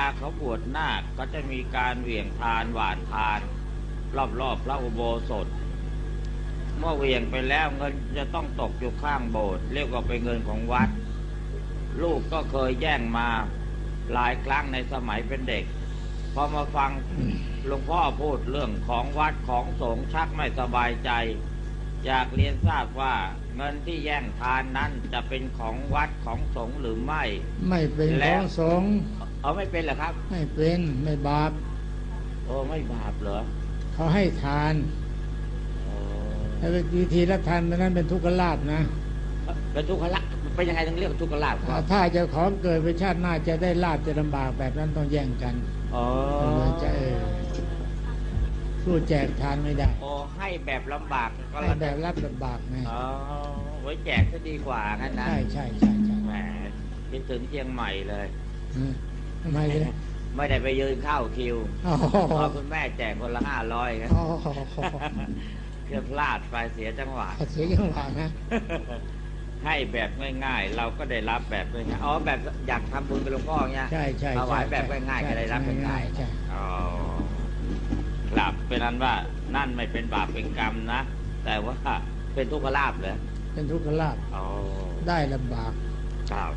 าเขาบวชนาคก็จะมีการเหวี่ยงทานหวานทาน รอบๆพระอุโบสถ เมื่อเหวี่ยงไปแล้วเงินจะต้องตกอยู่ข้างโบสถ์เรียกว่าเป็นเงินของวัด ลูกก็เคยแย่งมาหลายครั้งในสมัยเป็นเด็ก พอมาฟังหลวงพ่อพูดเรื่องของวัดของสงฆ์ชักไม่สบายใจ อยากเรียนทราบว่าเงินที่แย่งทานนั้นจะเป็นของวัดของสงฆ์หรือไม่ ไม่เป็นของสงฆ์ เอาไม่เป็นเหรอครับ ไม่เป็นไม่บาปโอ้ไม่บาปเหรอเขาให้ทานโอ้แต่วิธีละทานนั้นเป็นทุกขลาภนะเป็นทุกขละเป็นยังไงถึงเรียกว่าทุกขลาภครับถ้าเจะของเกิดไปชาติหน้าจะได้ลาบจะลำบากแบบนั้นต้องแย่งกันอ๋อเลยจะเออสู้แจกทานไม่ได้โอ้ให้แบบลำบากก็ให้แล้วแบบรับลำบากไงอ๋อไว้แจกจะดีกว่างั้นนะใช่ใช่ใช่ใช่แหมคิดถึงเชียงใหม่เลยเออ ทำไมเลยไม่ได้ไปยืนเข้าคิวอ๋อ เพราะคุณแม่แจกคนละห้าร้อยครับอ๋อเกือบพลาดไปเสียจังหวะ เสียจังหวะนะ ให้แบบง่ายๆ เราก็ได้รับแบบง่ายๆอ๋อแบบอยากทำบุญกับหลวงพ่อเงี้ยใช่ใช่ถวายใช่แบบง่ายๆก็ได้รับใช่ง่ายใช่ๆอ๋อครับเป็นนั้นว่านั่นไม่เป็นบาปเป็นกรรมนะ แต่ว่าเป็นทุกขลาบเหรอเป็นทุกขลาภอ๋อได้ลำบากครับ